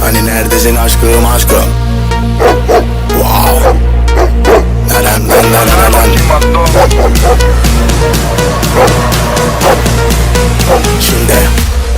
Hani neredesin aşkım aşkım? Wow. Neren neren neren Şimdi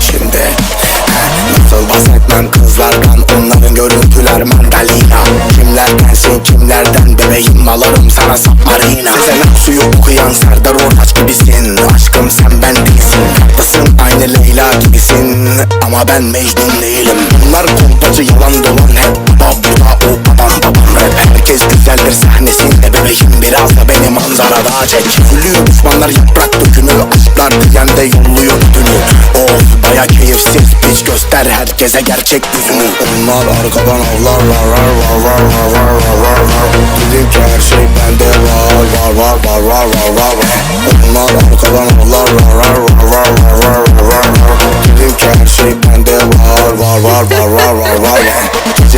Şimdi Heh, Nasıl bahsetmem? Kızlardan Onların görüntüler mandalina. Kimlerdensin kimlerden Bebeğim alırım sana submarina. Sezen suyu okuyan Serdar Ortaç gibisin. Aşkım sen ben değilsin Ama ben Mecnun değilim Bunlar kompacı yalan dolan hep Baba burada o babam Herkes güzeldir sahnesinde Bebeğim biraz da beni manzarada çek Gülüyor düşmanlar yaprak dökünü Aşklar diyen de yolluyor ödünü Of baya keyifsiz Hiç göster herkese gerçek yüzünü Onlar arkadan avlar var var var var var var var var Dedim ki her şey bende var var var var var var var Onlar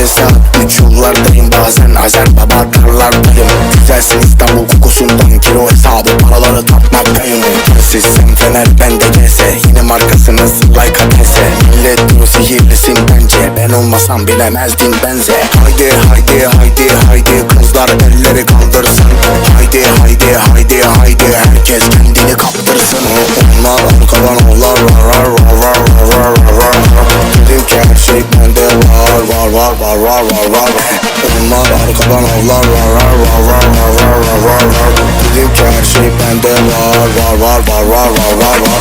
Gece saat üç yollardayım bazen Azer baba tarlardayım Güzelsin İstanbul kokusundan kilo hesabı paraları tapmaktayım Sizsin fener bende gelse. Yine markasınız like adrese Millet diyor sihirlisin bence. Ben olmasam bilemezdin benze. Haydi haydi haydi haydi Kızlar elleri kaldırsın. Haydi haydi haydi haydi Herkes kendini kaptırsın. Onlar arkadan var var var var Onlar arkadan avlar var var var var var var var var var Dedim ki her şey bende var var var var var var var var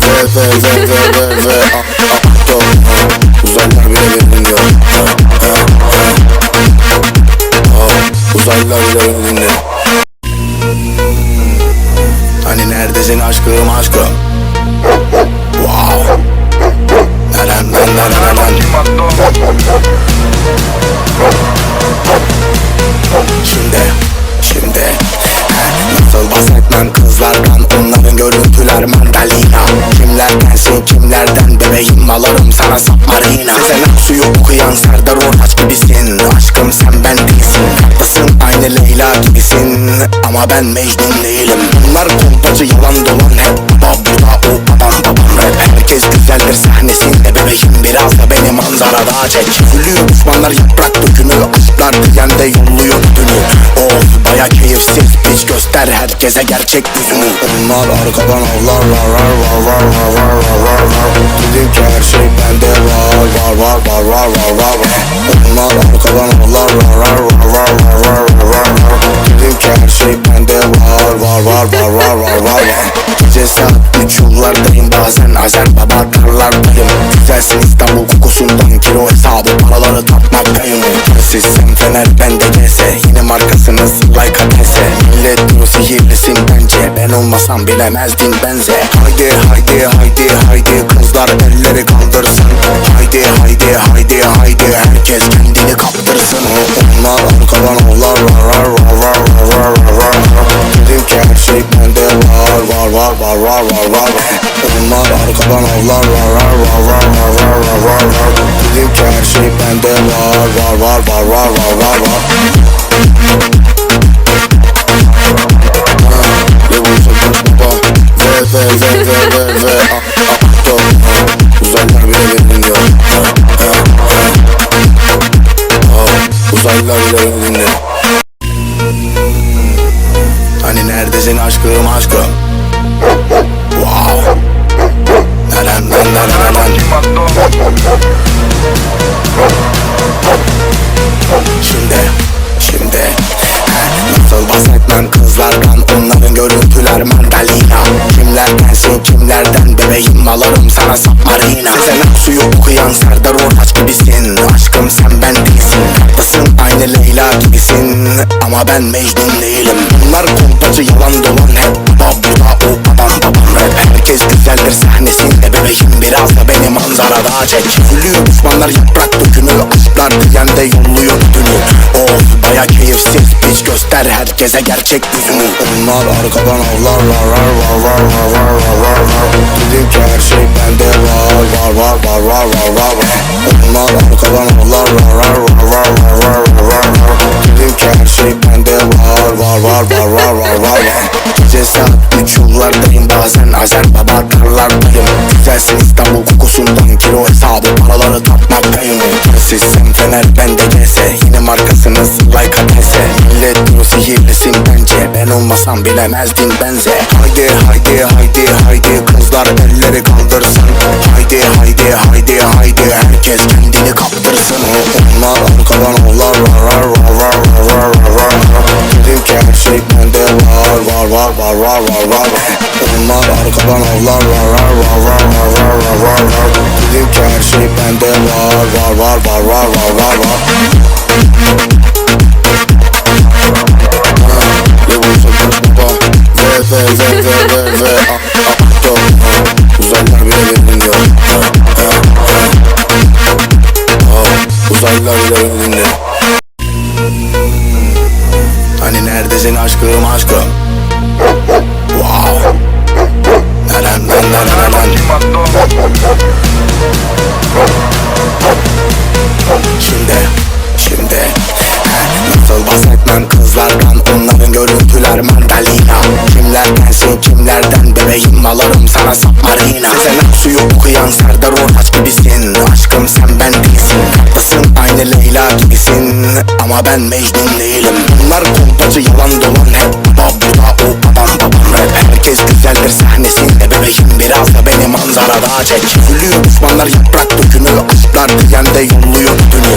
Ve ve ve ve ve Ah ah ah ah Uzaylılar bile beni dinliyor Ah, ah, ah. Ah, Uzaylılar bile beni Bebeğim malarım sana submarina Sen aksu yok okuyan Serdar Ortaç gibisin. Aşkım sen ben değilsin. Tatlısın aynı Leyla gibisin. Ama ben Mecnun değilim. Bunlar kolpacı yalan dolan hep. Baba bu da o babam babam rap. Herkes güzeldir sahnesinde. Bebeğim Biraz da beni manzarada çek. Gülüyor düşmanlar yaprak dökümü. Aşklar diyende yolluyor dünü Of baya keyifsiz. Piç göster herkese gerçek yüzünü. Onlar arkadan avlar var var var var var ki her şey bende var var var var var var var var Onlar arkadan avlar var var var var var var var var ki her şey bende var var var var var var var var ceza. Uçullardayım bazen azer baba tarlardayım Güzelsin İstanbul kokusundan kilo hesabı paraları tapmaktayım Sizsem fener bende gelse. Yine markasınız like atense Millet diyor sihirlisin bence. Ben olmasam bilemezdin benze. Haydi haydi haydi haydi. Kızlar elleri kandırsın Haydi haydi haydi haydi. Herkes kendini kaptırsın. Onlar arkadan avlar Dedim ki her şey bende var var var var var var var Onlar arkadan avlar var var var var var var var var var Dedim her şey bende var var var var var var var var Ve ve ve ve ve Nasıl bahsetmem kızlardan Onların görüntüler mandalina. Kimlerdensin kimlerden Bebeğim alırım sana submarina. Sezen suyu okuyan Serdar Ortaç gibisin. Aşkım sen ben değilsin Haklısın aynı Leyla gibisin. Ama ben Mecnun değilim. Bunlar kompacı yalan dolan hep. Baba burada o babam babam rap. Herkes güzeldir sahnesinde Bebeğim. Biraz da beni manzarada çek. Gülüyor düşmanlar yaprak dökünü Aşklar diyen de yolluyor herkese gerçek yüzünü Onlar arkadan avlar var var var var var var var var Dedim ki her şey bende var var var var var var var var Onlar arkadan avlar var var var var var var var var Dedim ki her şey bende var var var var var var var var Gece saat üç yollardayım bazen Azer baba darlardayım Güzelsin İstanbul kokusundan kilo hesabı paraları tartmaktayım Sizsem fener bende gelse Yine markasınız Sen olmasan bilemezdim benze Haydi haydi haydi haydi Kızlar elleri kaldırsın Haydi haydi haydi haydi Herkes kendini kaptırsın Onlar arkadan avlar var var var var var var Dedim ki her şey bende var var var var var var var Onlar arkadan avlar var var var var var var var Dedim ki Sezen Aksu'yu okuyan Serdar Ortaç gibisin. Aşkım sen ben değilsin. Tatlısın aynı Leyla gibisin. Ama ben Mecnun değilim. Bunlar kolpacı yalan dolan hep Baba burada o babam babam. Rap Herkes güzeldir sahnesinde bebeğim Biraz da beni manzarada çek. Gülüyor düşmanlar yaprak dökümü Aşklar diyen de yolluyor ödünü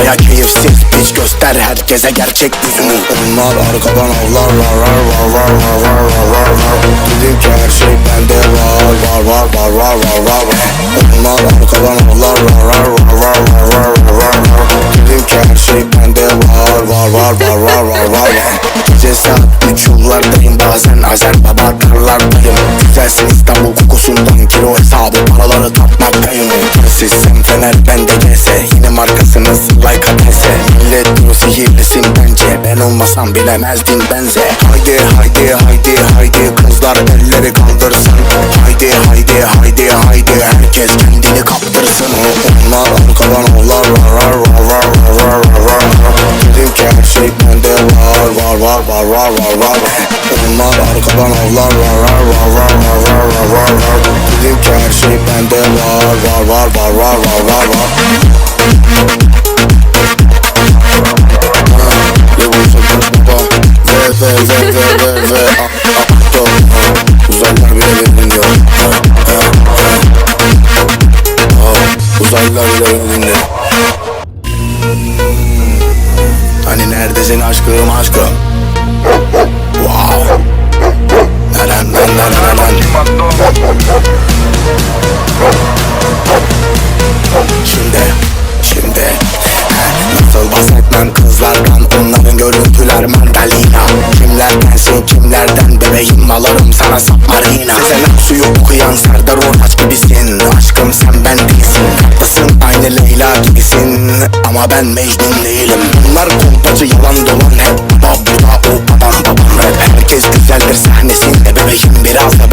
Baya keyifsiz Hiç göster herkese gerçek yüzünü Onlar arkadan avlar var var var var var var var var var Dedim ki her şey bende var var var var var var var var Onlar arkadan avlar var var var var var var var var var Dedim ki her şey bende var var var var var var var var Gece saat üç yollardayım bazen Azer baba darlardayım Güzelsin Ben olmasam bilemezdin benze Haydi haydi haydi haydi Kızlar elleri kaldırsın Haydi haydi haydi haydi Herkes kendini kaptırsın Onlar arkadan avlar var var var var var var Dedim ki her şey bende var var var var var var var Onlar arkadan avlar var var var var var var var var Dedim ki her şey bende var var var var var var var var Ve ve ve ve ve ve a- a- a- Uzaylılar bile beni dinliyor Uzaylılar bile beni dinliyor Hani neredesin aşkım aşkım Wow neren neren neren Şimdi Şimdi Heh, Nasıl bahsetmem? Kızlardan Onların görüntüler mandalina Kimlerdensin kimlerden bebeğim alırım sana submarina Sezen Aksu'yu okuyan Serdar Ortaç gibisin. Aşkım sen ben değilsin. Tatlısın aynı Leyla gibisin. Ama ben Mecnun değilim. Bunlar kolpacı yalan dolan hep. Baba burada o babam babam. Rap Herkes güzeldir sahnesinde. Bebeğim Biraz da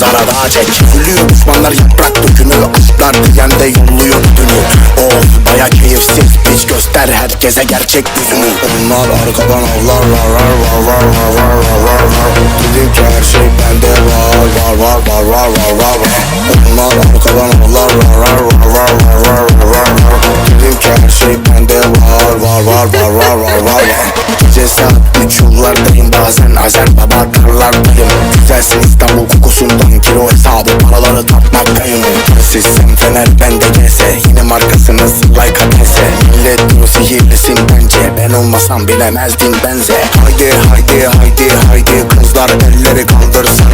beni manzarada çek Gülüyor düşmanlar yaprak dökümü Aşklar diyen de yolluyor ödünü Of baya keyifsiz Hiç göster herkese gerçek yüzünü Onlar arkadan avlar var var var var var var var var ki her şey bende var var var var var var var var Onlar arkadan avlar var var var var var var var Olmasam bilemezdin benze Haydi haydi haydi haydi Kızlar elleri kaldırsın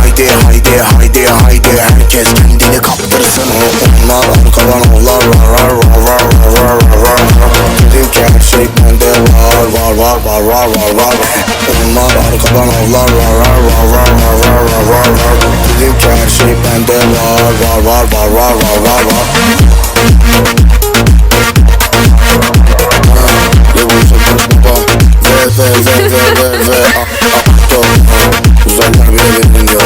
Haydi haydi haydi haydi Herkes kendini kaptırsın Onlar arkadan avlar var var var var var var Dedim ki her şey bende var var var var var var var Onlar arkadan avlar var var var var var var var var Dedim ki her şey bende var var var var var var var var ve ve ve ve ve ah ah Güzeller bile benim diyor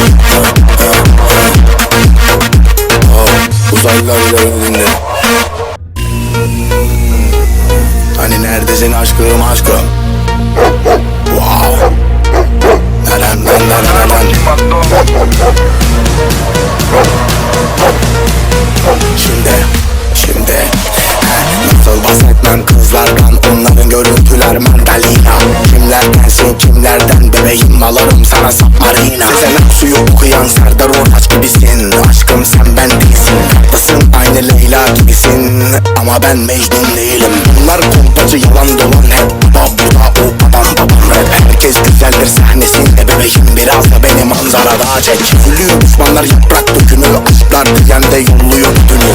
submarina Sezen Aksu'yu okuyan Serdar Ortaç gibisin. Aşkım sen ben değilsin. Tatlısın aynı Leyla gibisin. Ama ben Mecnun değilim. Bunlar kompacı yalan dolan hep. Baba burada o babam babam rap. Herkes güzeldir sahnesinde bebeğim Biraz da beni manzarada çek. Gülüyor düşmanlar yaprak dökünü Aşklar diyen de yolluyor ödünü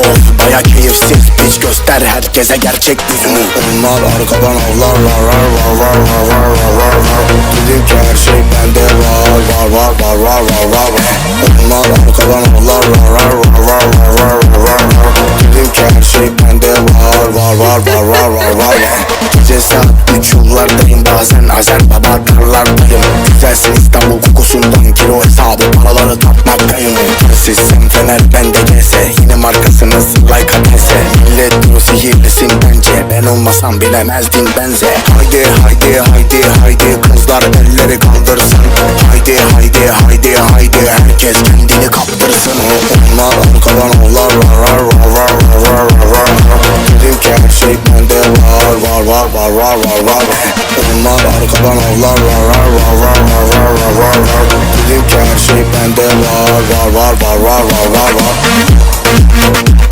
Of baya keyifsiz. Hiç göster herkese gerçek yüzünü Onlar arkadan avlarlar var var var var var var var Olmasam bilemezdin benze Haydi haydi haydi haydi Kızlar elleri kaldırsın Haydi haydi haydi haydi Herkes kendini kaptırsın Onlar arkadan avlar var var var var var var Dedim ki her şey bende var var var var var var var Onlar arkadan avlar var var var var var var var var var Dedim ki her şey bende var var var var var var var var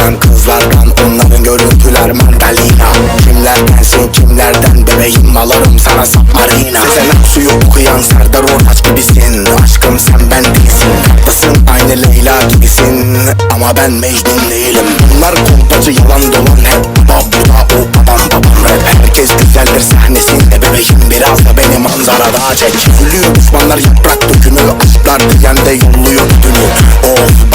Nasıl bahsetmem kızlardan Onların görüntüler mandalina. Kimlerdensin kimlerden Bebeğim alırım sana submarina. Sezen Aksu'yu okuyan Serdar Ortaç gibisin. Aşkım sen ben değilsin Tatlısın aynı Leyla gibisin. Ama ben Mecnun değilim. Bunlar kompacı yalan dolan hep Baba burada o babam babam rap. Herkes güzeldir sahnesinde bebeğim Biraz da beni manzarada çek. Gülüyor düşmanlar yaprak dökünü Aşklar diyen de yolluyor ödünü Of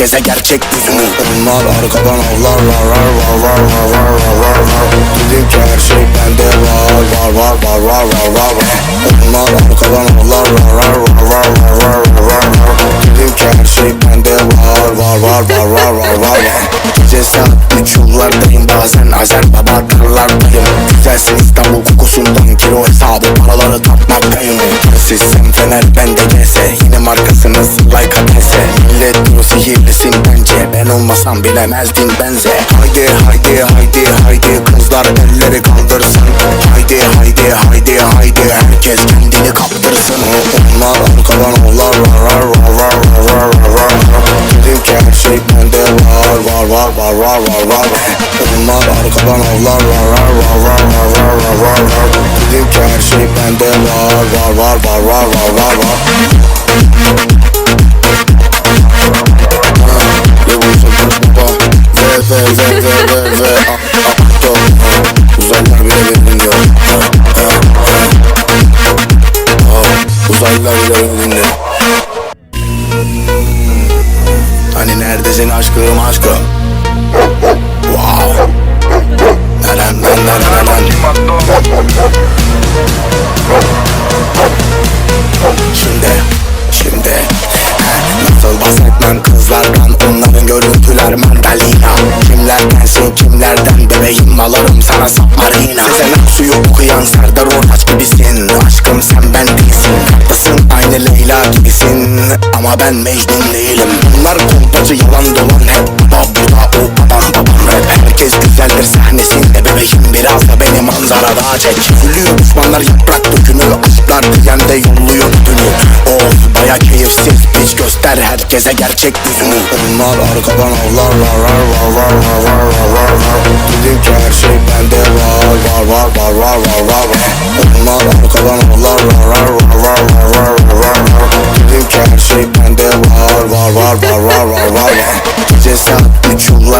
herkese gerçek yüzünü Onlar arkadan avlar var var var var var var var var var Dedim ki her şey bende var var var var var var var var Onlar arkadan avlar var var var var var var var var ki her şey bende var var var var var var var var. Gece saat üç yollardayım bazen Azer baba darlardayım Güzelsin İstanbul kokusundan kilo hesabı paraları tapmaktayım Sizsin fener bende gelse Yine markasınız like adrese Millet diyor sihirlisin bence Ben olmasam bilemezdin benze. Haydi haydi haydi haydi Kızlar elleri kaldırsın. Haydi haydi haydi haydi Herkes kendini kaptırsın. Onlar arkadan avlar var var var var var var var var Dedim ki her şey bende var var var var var var var Onlar arkadan avlar var var var var var var var var var Dedim ki her şey bende var var var var var var var ama ben Mecnun değilim Bunlar kumpacı yalan dolan hep baba bu da o babam babam rap Herkes güzeldir sahnesinde bebeğim biraz da beni manzarada çek Gülüyor düşmanlar yaprak dökünür aşklar diyen de yolluyor bütünü Of baya keyifsiz piç göster herkese gerçek yüzünü Onlar arkadan avlarlar var var var var var var var Dedim ki her şey bende var var var var var var var Onlar arkadan avlarlar var var var var var var var her şey bende var var var var var var var Gece saat 3 yıllar